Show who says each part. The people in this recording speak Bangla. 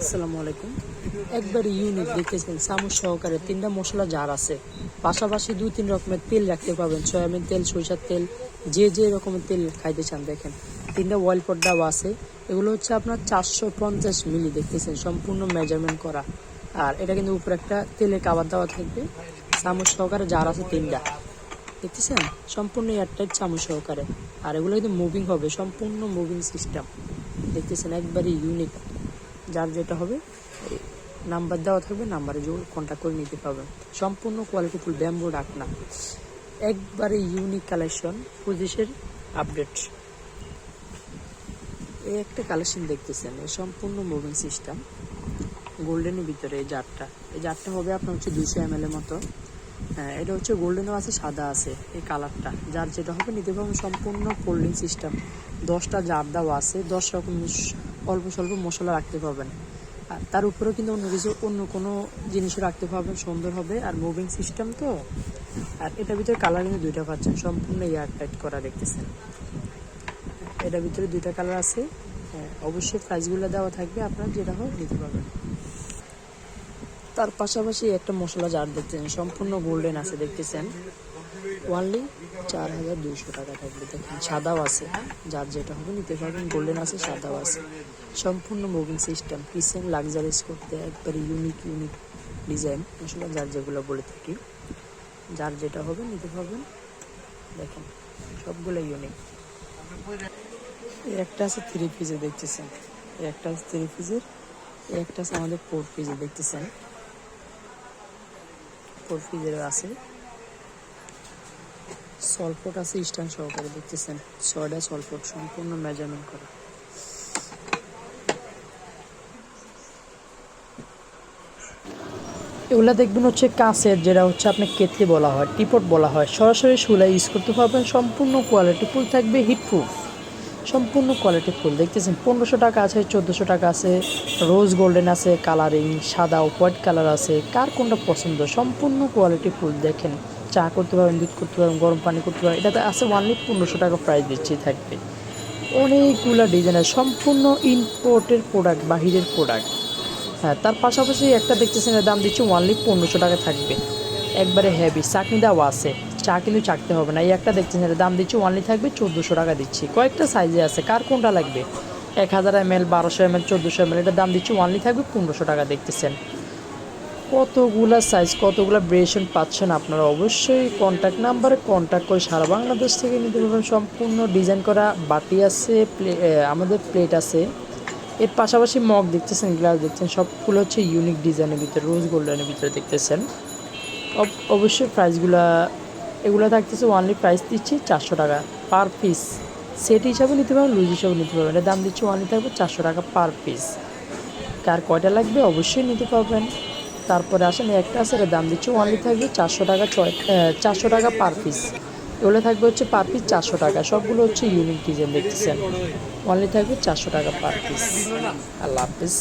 Speaker 1: আসসালামু আলাইকুম। একবার ইউনিক দেখতেছেন চামচ সহকারে তিনটা মশলা জার আছে। পাশাপাশি দুই, তিন রকমের তেল রাখতে পারবেন, সয়াবিন তেল, সরিষার তেল, যে যে রকমের তেল খাইতে চান, দেখেন। তিনটা অয়েল পর্দাও আছে। এগুলো হচ্ছে আপনার চারশো পঞ্চাশ মিলি দেখতেছেন, সম্পূর্ণ মেজারমেন্ট করা। আর এটা কিন্তু উপরে একটা তেলের কাবার দেওয়া থাকবে। চামচ সহকারে জার আছে তিনটা। দেখতেছেন? সম্পূর্ণ এয়ারটাইট চামচ সহকারে। আর এগুলো কিন্তু মুভিং হবে, সম্পূর্ণ মুভিং সিস্টেম দেখতেছেন? একবারই ইউনিক যার যেটা হবে নাম্বার দেওয়া থাকবে, নাম্বারে যোগ কন্ট্যাক্ট করে নিতে পারবেন। সম্পূর্ণ কোয়ালিটি ফুল ব্যাম্বু ডাকনা একবারে ইউনিক কালেকশন পঁচিশের আপডেট এই একটা কালেকশন দেখতেছেন, এই সম্পূর্ণ মুভিং সিস্টেম গোল্ডেনের ভিতরে এই জারটা। এই জারটা হবে আপনার হচ্ছে দুইশো এম এর মতো। হ্যাঁ এটা হচ্ছে গোল্ডেনও আছে, সাদা আছে, এই কালারটা যার যেটা হবে, নিতে পারবেন সম্পূর্ণ কোল্ডিং সিস্টেম দশটা জার দেওয়া আছে, দশ রকম অল্প স্বল্প মশলা রাখতে পারবেন। আর তার উপরেও কিন্তু অন্য কিছু অন্য কোনো জিনিসও রাখতে পারবেন সুন্দর হবে। আর মুভিং সিস্টেম তো। আর এটার ভিতরে কালার কিন্তু দুইটা পাচ্ছেন সম্পূর্ণ এয়ার টাইট করা দেখতেছেন। এটার ভিতরে দুইটা কালার আছে। হ্যাঁ, অবশ্যই প্রাইসগুলো দেওয়া থাকবে আপনারা যেটা হোক নিতে পারবেন। তার পাশাপাশি একটা মশলা জার দেখতেছেন, সম্পূর্ণ গোল্ডেন আছে, দেখতেছেন? ওয়ানলি চার হাজার দুইশো টাকা থাকবে, দেখেন, সাদাও আছে। যার যেটা হবে, নিতে পারবেন গোল্ডেন আছে, সাদাও আছে। সম্পূর্ণ মুভিং সিস্টেম কিচেন লাক্সারিজ করতে একবারে ইউনিক ইউনিক ডিজাইন মশলা যার যেগুলো বলে থাকি। যার যেটা হবে, নিতে পারবেন। দেখেন সবগুলো ইউনিক একটা আছে থ্রি পিসে দেখতেছেন। একটা আছে থ্রি পিজের একটা আছে আমাদের ফোর পিসে দেখতেছেন। ফোর আছে। সলফট আছে স্ট্যান্ড সহকারে দেখতেছেন। ছয়টা সলফট সম্পূর্ণ মেজারমেন্ট করা। এগুলা দেখবেন হচ্ছে কাঁচের, যেটা হচ্ছে আপনি কেতলি বলা হয়, টিপট বলা হয়। সরাসরি শুলা ইউজ করতে পারবেন। সম্পূর্ণ কোয়ালিটি ফুল থাকবে হিটপ্রুফ সম্পূর্ণ কোয়ালিটি ফুল। দেখতেছেন, পনেরোশো টাকা আছে, চোদ্দোশো টাকা আছে রোজ গোল্ডেন আছে কালারিং সাদা হোয়াইট কালার আছে, কার কোনটা পছন্দ? সম্পূর্ণ কোয়ালিটি ফুল দেখেন। চা করতে পারবেন, দুধ করতে পারবেন, গরম পানি করতে পারবেন, এটাতে আছে ওয়ানলি পনেরোশো টাকা প্রাইস দিচ্ছি, থাকবে। অনেকগুলো ডিজাইনের সম্পূর্ণ ইম্পোর্টের প্রোডাক্ট বাহিরের প্রোডাক্ট হ্যাঁ তার পাশাপাশি একটা দেখতেছেন দাম দিচ্ছি ওয়ানলি পনেরোশো টাকা থাকবে। একবারে হেভি চাকনি দেওয়া আছে। চা কিন্তু চাকতে হবে না। এই একটা দেখছেন এর দাম দিচ্ছি ওয়ানলি থাকবে চোদ্দোশো টাকা দিচ্ছি। কয়েকটা সাইজে আছে, কার কোনটা লাগবে? এক হাজার এম এল, বারোশো এম এল, চোদ্দোশো এম এল এটার দাম দিচ্ছি ওয়ানলি থাকবে পনেরোশো টাকা, দেখতেছেন। কতগুলা সাইজ কতগুলা ভেরিয়েশন পাচ্ছেন আপনারা অবশ্যই কন্ট্যাক্ট নাম্বারে কন্ট্যাক্ট করে সারা বাংলাদেশ থেকে নিতে পারবেন। সম্পূর্ণ ডিজাইন করা বাটি আছে প্লে আমাদের প্লেট আছে। এর পাশাপাশি মগ দেখতেছেন গ্লাস দেখছেন সবগুলো হচ্ছে ইউনিক ডিজাইনের ভিতরে রোজ গোল্ডেনের ভিতরে দেখতেছেন। অব- অবশ্যই প্রাইসগুলা এগুলো থাকতেছে ওয়ানলি প্রাইস দিচ্ছি চারশো টাকা পার পিস সেট হিসাবে নিতে পারবেন লুজ হিসাবে নিতে পারবেন এর দাম দিচ্ছি ওয়ানলি থাকবে চারশো টাকা পার পিস কার কয়টা লাগবে অবশ্যই নিতে পারবেন। তারপরে আসেন, একটা আছে এটার দাম দিচ্ছি ওয়ানলি থাকবে চারশো টাকা ছয় চারশো টাকা পার পিস এগুলো থাকবে হচ্ছে পার পিস চারশো টাকা। সবগুলো হচ্ছে ইউনিক ডিজাইন দেখতেছেন। ওয়ানলি থাকবে চারশো টাকা পার পিস আল্লাহ হাফিজ।